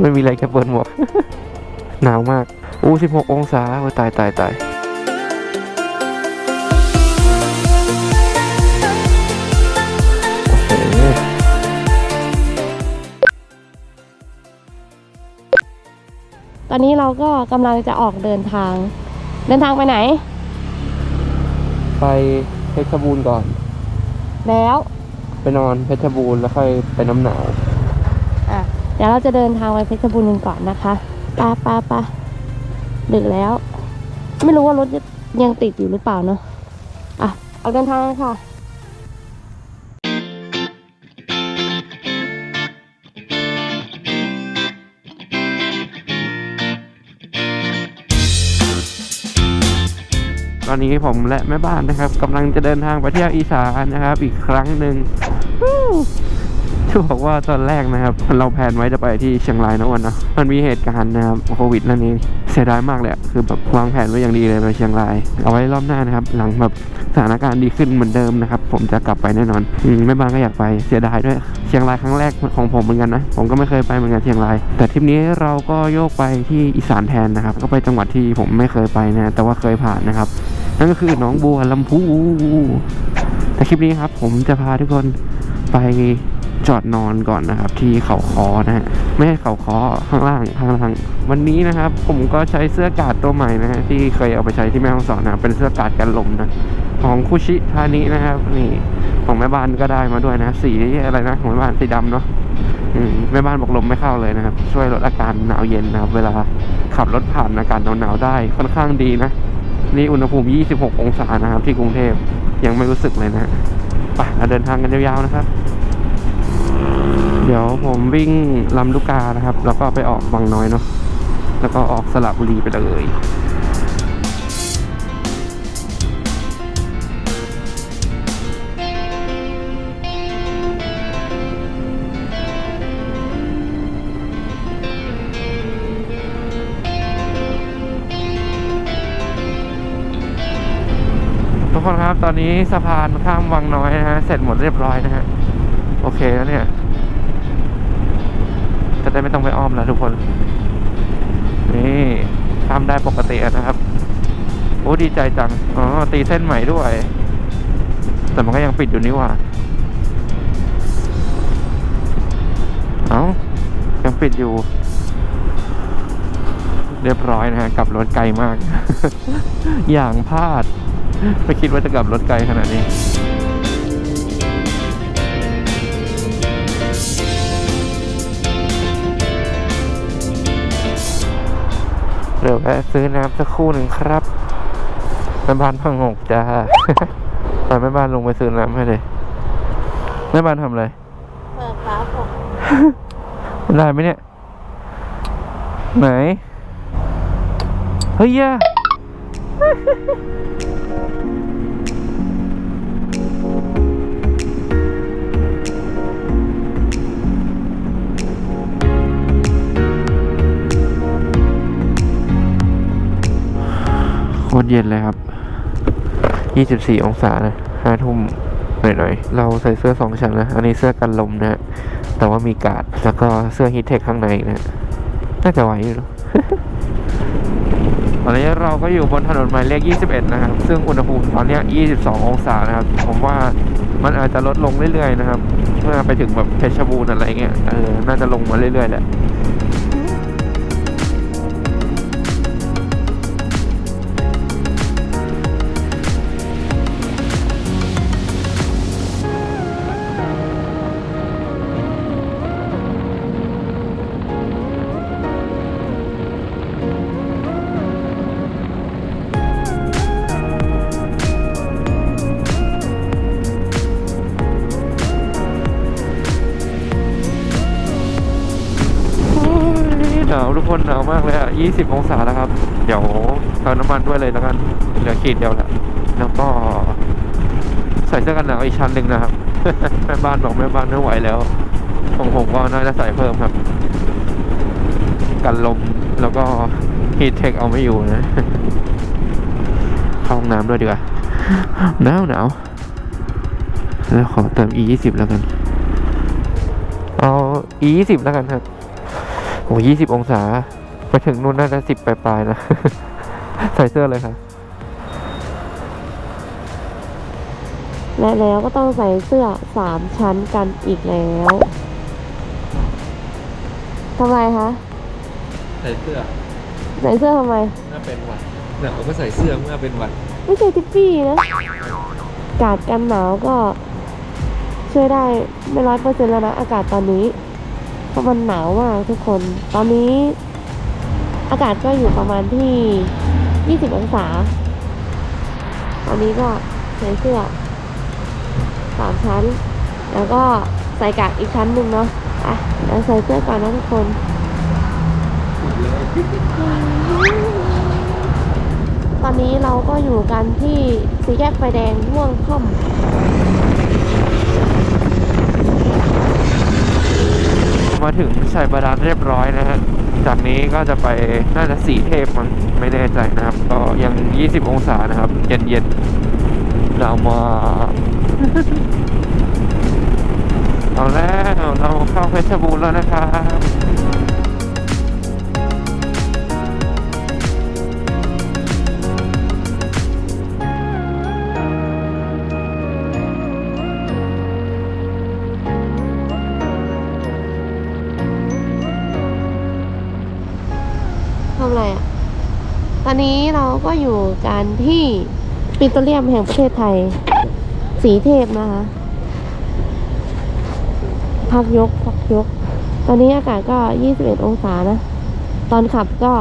ไม่มีอะไรแค่เปิดหมวก หนาวมาก อู้16องศาโอ้ยตายตายตายโอ้โหตอนนี้เราก็กำลังจะออกเดินทาง เดินทางไปไหน ไปเพชรบูรณ์ก่อน แล้ว ไปนอนเพชรบูรณ์แล้วค่อยไปน้ำหนาวอะ เดี๋ยวเราจะเดินทางไปเพชรบูรณ์กันก่อนนะคะปาปาปาดึกแล้ว ไม่รู้ว่ารถยังติดอยู่หรือเปล่าเนาะอะออกเดินทางกันค่ะตอนนี้ผมและแม่บ้านนะครับกำลังจะเดินทางไปเที่ยวอีสานนะครับ อีกครั้งหนึ่งวู้ จะบอกว่าตอนแรกนะครับ เราแพลนไว้จะไปที่เชียงรายนะวันนะมันมีเหตุการณ์นะครับโควิดนั่นเองเสียดายมากเลยคือแบบวางแผนไว้อย่างดีเลยไปเชียงราย เอาไว้รอบหน้านะครับ หลังแบบสถานการณ์ดีขึ้นเหมือนเดิมนะครับ ผมจะกลับไปแน่นอนอมแม่บ้านก็อยากไปเสียดายด้วย เชียงรายครั้งแรกของผมเหมือนกันนะผมก็ไม่เคยไปเหมือนกันเชียงราย แต่ทริปนี้เราก็โยกไปที่อีสานแทนนะครับ ก็ไปจังหวัดที่ผมไม่เคยไปนะแต่ว่าเคยผ่านนะครับ นั่นก็คือหนองบัวลำพูแต่คลิปนี้ครับ ผมจะพาทุกคนไป จอดนอนก่อนนะครับ ที่เขาคอนะฮะไม่ใช่เขาคอข้างล่างข้างล่าง วันนี้นะครับ ผมก็ใช้เสื้อกาดตัวใหม่นะฮะที่เคยเอาไปใช้ที่แม่ฮ่องสอนนะเป็นเสื้อกาดกันลมนะของคุชิทานินะครับ นี่ของแม่บ้านก็ได้มาด้วยนะ สีอะไรนะของแม่บ้านสีดำเนาะแม่บ้านบอกลมไม่เข้าเลยนะครับ ช่วยลดอาการหนาวเย็นนะครับ เวลาขับรถผ่านอากาศหนาวๆได้ค่อนข้างดีนะนี่อุณหภูมิ 26 องศานะครับ ที่กรุงเทพยังไม่รู้สึกเลยนะไปเราเดินทางกันยาวๆนะครับ ดี๋ยวผมวิ่งลำลูกกานะครับ แล้วก็ไปออกบางน้อยเนาะแล้วก็ออกสระบุรีไปเลยทุกคนครับตอนนี้สะพานข้ามวังน้อยนะฮะเสร็จหมดเรียบร้อยนะฮะโอเคแล้วเนี่ย ต้องไปอ้อมแล้วทุกคน นี่ข้ามได้ปกตินะครับ โอ้ดีใจจัง อ๋อ ตีเส้นใหม่ด้วย แต่มันก็ยังปิดอยู่นี่ว่า เอ้า ยังปิดอยู่ เรียบร้อยนะฮะกลับรถไกลมาก อย่างพลาด ไม่คิดว่าจะกลับรถไกลขนาดนี้ แวะซื้อน้ำสักครู่หนึ่งครับแม่บ้านพังงกจ้าตอนแม่บ้านลงไปซื้อน้ำให้เลยแม่บ้านทำอะไรเปิดฟ้าผมได้ไหมเนี่ย ไหน เฮ้ยยา ตรเย็นเลยครับ 24 องศานะห้าทุ่มหน่อยๆ เราใส่เสื้อสองชั้นนะ อันนี้เสื้อกันลมนะฮะแต่ว่ามีกาด แล้วก็เสื้อฮีทเทคข้างในนะ น่าจะไหวอยู่เนอะตอนนี้เราก็อยู่บนถนนหมายเลข 21 นะครับ ซึ่งอุณหภูมิตอนนี้ 22 องศานะครับ ผมว่ามันอาจจะลดลงเรื่อยๆนะครับ เมื่อไปถึงแบบเพชรบูรณ์อะไรเงี้ย เออ น่าจะลงมาเรื่อยๆแหละ 20 องศาแล้วครับ เดี๋ยวเติมน้ำมันด้วยเลยแล้วกันเหลือขีดเดียวแหละแล้วก็ใส่เสื้อกันหนาวอีกชั้นหนึ่งนะครับ แม่บ้านบอกแม่บ้านไม่ไหวแล้วของผมก็น่าจะใส่เพิ่มครับ กันลมแล้วก็ฮีทเทคเอาไม่อยู่นะ เข้าห้องน้ำด้วยดีกว่าหนาวหนาวแล้วขอเติม e 2 0แล้วกัน เอา e 2 0แล้วกันครับโอ้ยี่สิบองศา ไปถึงนู่นน่าจะสิบปลายๆนะ ใส่เสื้อเลยค่ะ และแล้วก็ต้องใส่เสื้อสามชั้นกันอีกแล้วทำไมคะใส่เสื้อใส่เสื้อทำไม เมื่อเป็นหวัดหนาวก็ใส่เสื้อเมื่อเป็นหวัดไม่ใช่ทิปปี้นะอากาศกันหนาวก็ ช่วยได้ไม่ร้อยเปอร์เซ็นต์แล้วนะ อากาศตอนนี้ เพราะมันหนาวมากทุกคน ตอนนี้ อากาศก็อยู่ประมาณที่ 20 องศา ตอนนี้ก็ใส่เสื้อสามชั้น แล้วก็ใส่กากอีกชั้นหนึ่งเนาะอะเดี๋ยวใส่เสื้อก่อนนะทุกคน ตอนนี้เราก็อยู่กันที่สี่แยกไฟแดงม่วงค่อม มาถึงชัยบาดาลเรียบร้อยนะฮะ จากนี้ก็จะไปน่าจะสีเทพมั้งไม่แน่ใจนะครับ ก็ยัง 20 องศานะครับ เย็นเย็นๆเรามาเอาแล้วเราเข้าเพชรบูรณ์แล้วนะครับ อนนี้เราก็อยู่กันที่ปิโตรเลียมแห่งประเทศไทย สีเทพนะคะ พักยก พักยก ตอนนี้อากาศก็ 21 องศานะ ตอนขับก็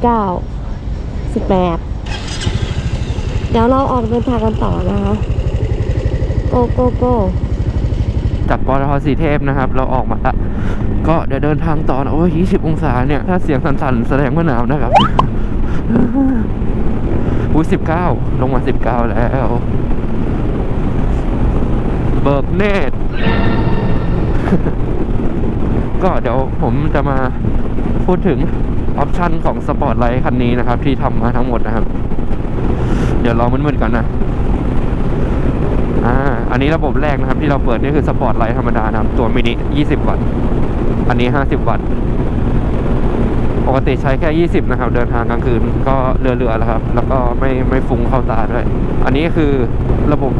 19 18 เดี๋ยวเราออกเดินทางกันต่อนะคะ โกโกโกจากปตทสีเทพนะครับ เราออกมาละก็เดี๋ยวเดินทางต่อนะโอ้ย20 องศาเนี่ย ถ้าเสียงสั่นๆ แสดงว่าหนาวนะครับ อุ้ย19ลงมา19แล้ว เบิกเนตก็เดี๋ยวผมจะมาพูดถึงออปชันของสปอร์ตไลท์คันนี้นะครับ ที่ทำมาทั้งหมดนะครับ เดี๋ยวรอมันๆกันนะอ่าอันนี้ระบบแรกนะครับ ที่เราเปิดนี่คือสปอร์ตไลท์ธรรมดานะครับ ตัวมินิ 20 วัตต์ อันนี้ 50 วัตต์ กติใช้แค่ 20 นะครับ เดินทางกลางคืนก็เรือๆแล้วครับ แล้วก็ไม่ไม่ฟุ้งเข้าตาด้วย อันนี้คือระบบ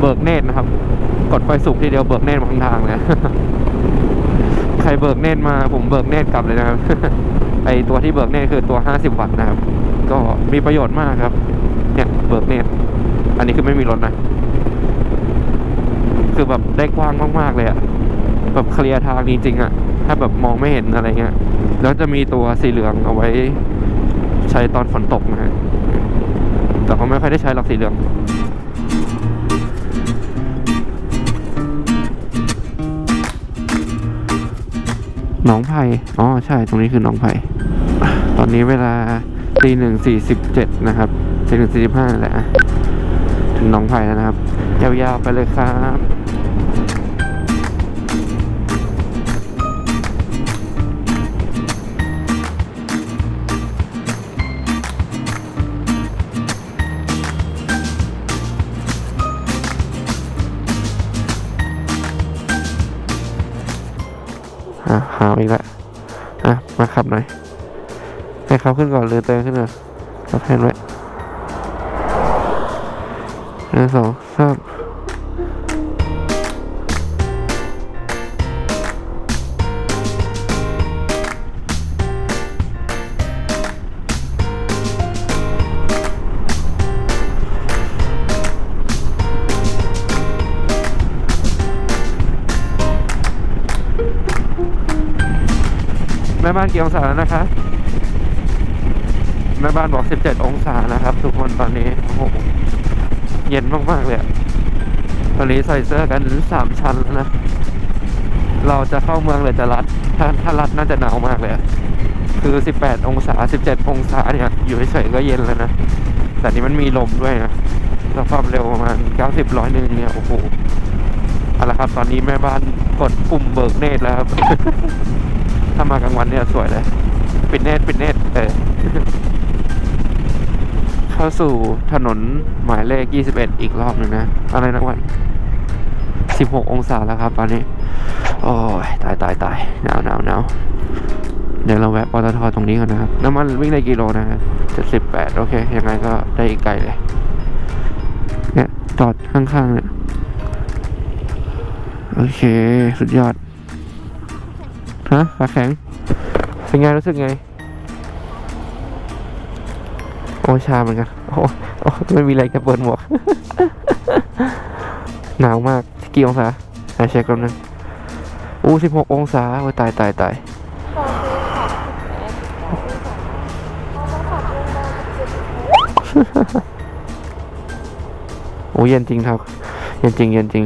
เบิกเนตรนะครับ กดไฟสุกทีเดียวเบิกเนตรมาทั้งทางเลยใครเบิกเนตรมาผมเบิกเนตรกลับเลยนะครับ ไอตัวที่เบิกเนตรคือตัว 50 วัตต์นะครับ ก็มีประโยชน์มากครับ เนี่ยเบิกเนตรอันนี้คือไม่มีรถนะ คือแบบได้กว้างมากๆเลยอะแบบเคลียร์ทางจริงๆอะถ้าแบบมองไม่เห็นอะไรเงี้ย แล้วจะมีตัวสีเหลืองเอาไว้ใช้ตอนฝนตกนะฮะแต่เขาไม่ค่อยได้ใช้หรอกสีเหลืองหนองไผ่อ๋อ ใช่ ตรงนี้คือหนองไผ่ ตอนนี้เวลาตีหนึ่งสี่สิบเจ็ดนะครับตีหนึ่งสี่สิบห้าแหละ ถึงหนองไผ่แล้วนะครับ ยาวๆไปเลยครับ อะหาวอีกแล้วอะ มาขับหน่อย ให้เขาขึ้นก่อนหรือเตยขึ้นก่อนรับแทนไว้หนึ่งสองสาม แม่บ้านกี่องศาแล้วนะคะ แม่บ้านบอก 17 องศานะครับ ทุกคนตอนนี้โอ้โหเย็นมากๆเลยตอนนี้ใส่เสื้อกันสามชั้นแล้วนะ เราจะเข้าเมืองหรือจะรัด ถ้าถ้ารัดน่าจะหนาวมากเลยคือ 18 องศา 17 องศาเนี่ย อยู่เฉยๆก็เย็นแล้วนะ แต่นี้มันมีลมด้วยนะแล้วความเร็วประมาณ 90 ร้อยหนึ่งเนี่ย โอ้โหเอาละครับ ตอนนี้แม่บ้านกดปุ่มเบิกเนตรแล้วครับ ถ้ามากลางวันเนี่ยสวยเลย ปิดเนตปิดเนตเออเข้าสู่ถนนหมายเลข 21 อีกรอบหนึ่งนะ อะไรนะวัน 16 องศาแล้วครับตอนนี้ โอ้ย ตายตายตายหนาวหนาวหนาวเดี๋ยวเราแวะปตทตรงนี้ก่อนนะครับ น้ำมันวิ่งได้กิโลนะครับเจ็ดสิบแปดโอเค ยังไงก็ได้อีกไกลเลย เนี่ยจอดข้างๆเนี่ยโอเค สุดยอด ฮะขาแข็ง เป็นไงรู้สึกไง โอชาเหมือนกัน โอ้โอ้ไม่มีอะไรจะเปิดหมวก หนาวมาก กี่องศาหาเช็คแป๊บนึงอู้สิบหกองศาโอ้ยตายตายตายโอ้เย็นจริงครับ เย็นจริงเย็นจริง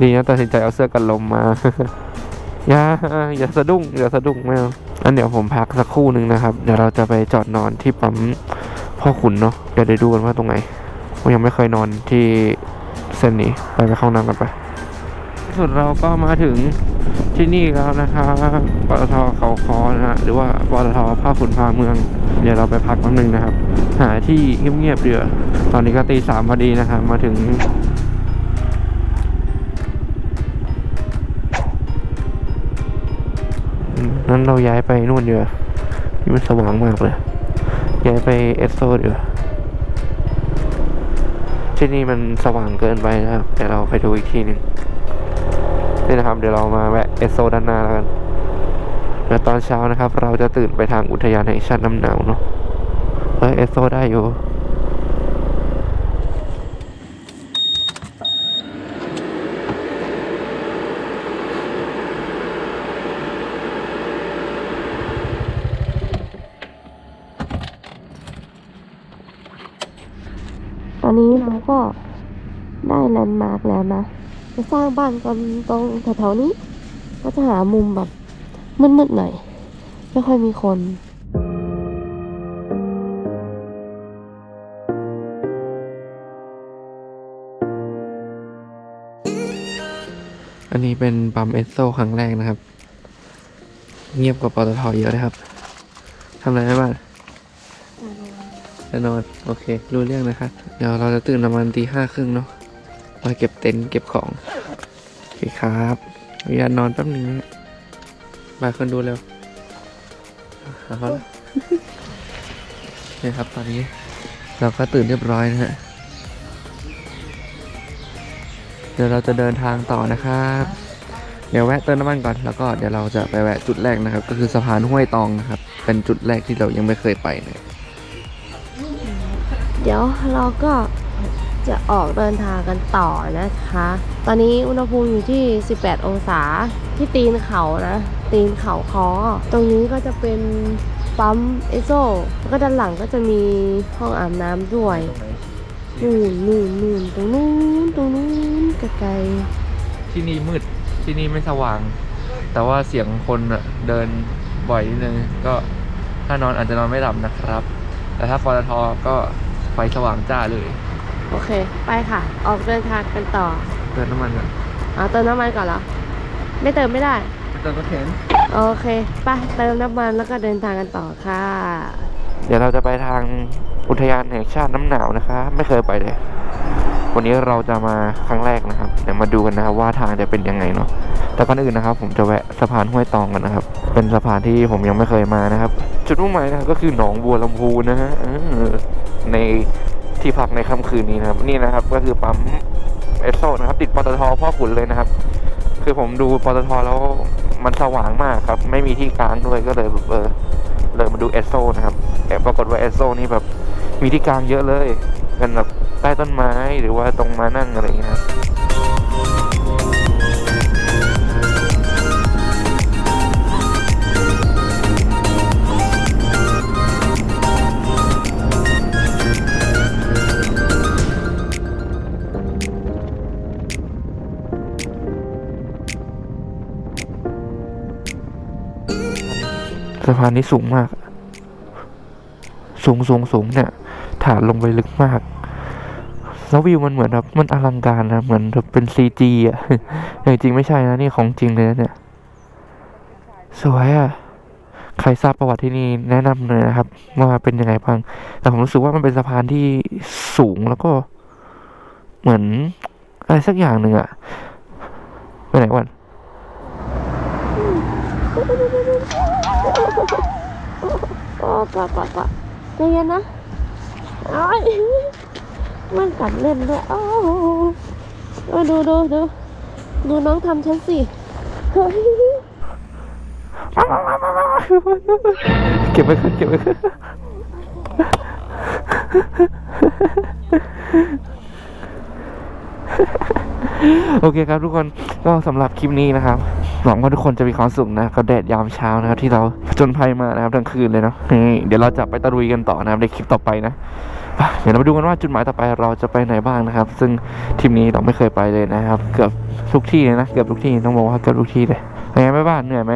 ดีนะตัดสินใจเอาเสื้อกันลมมา อย่าอย่าสะดุ้งอย่าสะดุ้งไม่เอาอันเดี๋ยวผมพักสักครู่หนึ่งนะครับ เดี๋ยวเราจะไปจอดนอนที่ปั๊มพ่อขุนเนาะเดี๋ยวได้ดูกันว่าตรงไหนผมยังไม่เคยนอนที่เส้นนี้ไปไปเข้าห้อน้ำกันไปที่สุดเราก็มาถึงที่นี่แล้วนะครับปตทเขาคอนะฮะหรือว่าปตทพ่อขุนพาเมือง เดี๋ยวเราไปพักแป๊บนึงนะครับ หาที่เงียบๆเดือตอนนี้ก็ตีสามพอดีนะครับมาถึง นั้นเราย้ายไปนู่นเดียวานี่มันสว่างมากเลย ย้ายไปเอสโซเดียวที่นี่มันสว่างเกินไปนะครับเดี๋ยวเราไปดูอีกทีหนึ่งนี่นะครับ เดี๋ยวเรามาแวะเอสโซด้านหน้าแล้วกันแล้วตอนเช้านะครับ เราจะตื่นไปทางอุทยานแห่งชาติน้ำหนาวเนาะเฮ้ยเอสโซได้อยู่ ตอนนี้เราก็ได้แลนด์มาร์กแล้วนะ จะสร้างบ้านกันตรงแถวๆนี้ ก็จะหามุมแบบมืดๆหน่อย ไม่ค่อยมีคนอันนี้เป็นปั๊มเอสโซครั้งแรกนะครับ เงียบกว่าปตทเยอะนะครับ ทำอะไรได้บ้าง จะนอน โอเค รู้เรื่องนะครับเดี๋ยวเราจะตื่นประมาณตีห้าครึ่งเนาะมาเก็บเต็นท์เก็บของ โอเคครับอนุญาตนอนแป๊บหนึ่งนะมาคนดูเร็วเอาละนี่ครับ ตอนนี้เราก็ตื่นเรียบร้อยนะฮะ เดี๋ยวเราจะเดินทางต่อนะครับ เดี๋ยวแวะเติมน้ำมันก่อน แล้วก็เดี๋ยวเราจะไปแวะจุดแรกนะครับ ก็คือสะพานห้วยตองนะครับ เป็นจุดแรกที่เรายังไม่เคยไปเลย เดี๋ยวเราก็จะออกเดินทางกันต่อนะคะ ตอนนี้อุณหภูมิอยู่ที่ 18 องศาที่ตีนเขานะ ตีนเขาคอ ตรงนี้ก็จะเป็นปั๊มเอโซแล้วก็ด้านหลังก็จะมีห้องอาบน้ำด้วยนู่นนู่นนู่นตรงนู้นตรงนู้นไกลที่นี่มืดที่นี่ไม่สว่าง แต่ว่าเสียงคนอะเดินบ่อยนิดนึงก็ถ้านอนอาจจะนอนไม่หลับนะครับ แต่ถ้าปตทก็ ไฟสว่างจ้าเลยๆโอเค ไปค่ะ ออกเดินทางกันต่อ เติมน้ำมันก่อนเอาเติมน้ำมันก่อนเหรอ ไม่เติมไม่ได้ เติมรถเข็นโอเคไปเติมน้ำมันแล้วก็เดินทางกันต่อค่ะ เดี๋ยวเราจะไปทางอุทยานแห่งชาติน้ำหนาวนะคะ ไม่เคยไปเลย วันนี้เราจะมาครั้งแรกนะครับ เดี๋ยวมาดูกันนะครับว่าทางจะเป็นยังไงเนาะ แต่ก่อนอื่นนะครับ ผมจะแวะสะพานห้วยตองกันนะครับ เป็นสะพานที่ผมยังไม่เคยมานะครับ จุดมุ่งหมายนะครับก็คือหนองบัวลำพูนะฮะในที่พักในค่ำคืนนี้นะครับ นี่นะครับก็คือปั๊มเอสโซนะครับ ติดปตทพ่อขุนเลยนะครับ คือผมดูปตทแล้วมันสว่างมากครับ ไม่มีที่กลางด้วยก็เลยแบบเออเลยมาดูเอสโซนะครับแต่ปรากฏว่าเอสโซนี่แบบมีที่กลางเยอะเลยเป็นแบบใต้ต้นไม้หรือว่าตรงมานั่งอะไรอย่างเงี้ยครับ สะพานนี้สูงมาก สูงสูงสูงเนี่ยฐานลงไปลึกมาก แล้ววิวมันเหมือนแบบมันอลังการนะ เหมือนแบบเป็นซีจีอะแต่จริงไม่ใช่นะนี่ของจริงเลยนะเนี่ย สวยอะ ใครทราบประวัติที่นี่แนะนำเลยนะครับ ว่าเป็นยังไงบ้าง แต่ผมรู้สึกว่ามันเป็นสะพานที่สูงแล้วก็ เหมือนอะไรสักอย่างหนึ่งอะไปไหนวัน โอ้กอดกอดกอดใจเย็นนะโอ้ยมันกัดเล่นด้วยโอ้โอ้ดูดูดูดูน้องทำฉันสิเฮ้ยเก็บไว้ก่อนเก็บไว้ก่อนโอเคครับทุกคนก็สำหรับคลิปนี้นะครับ หวังว่าทุกคนจะมีความสุขนะกับแดดยามเช้านะครับที่เราผจญภัยมานะครับทั้งคืนเลยเนาะนี่เดี๋ยวเราจะไปตะลุยกันต่อนะครับในคลิปต่อไปนะเดี๋ยวเราไปดูกันว่าจุดหมายต่อไปเราจะไปไหนบ้างนะครับ ซึ่งทริปนี้เราไม่เคยไปเลยนะครับ เกือบทุกที่เลยนะเกือบทุกที่ต้องบอกว่าเกือบทุกที่เลยเป็นไงแม่บ้านเหนื่อยไหม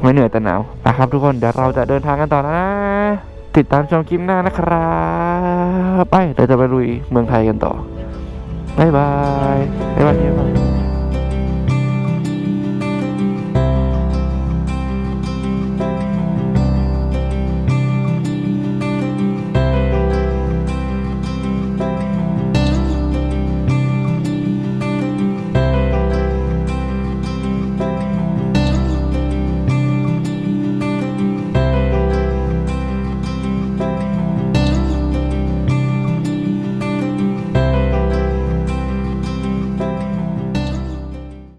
ไม่เหนื่อยแต่หนาวนะครับ ทุกคนเดี๋ยวเราจะเดินทางกันต่อนะ ติดตามชมคลิปหน้านะครับไปเดี๋ยวจะไปลุยเมืองไทยกันต่อบายบายบ๊ายบายบ๊ายบาย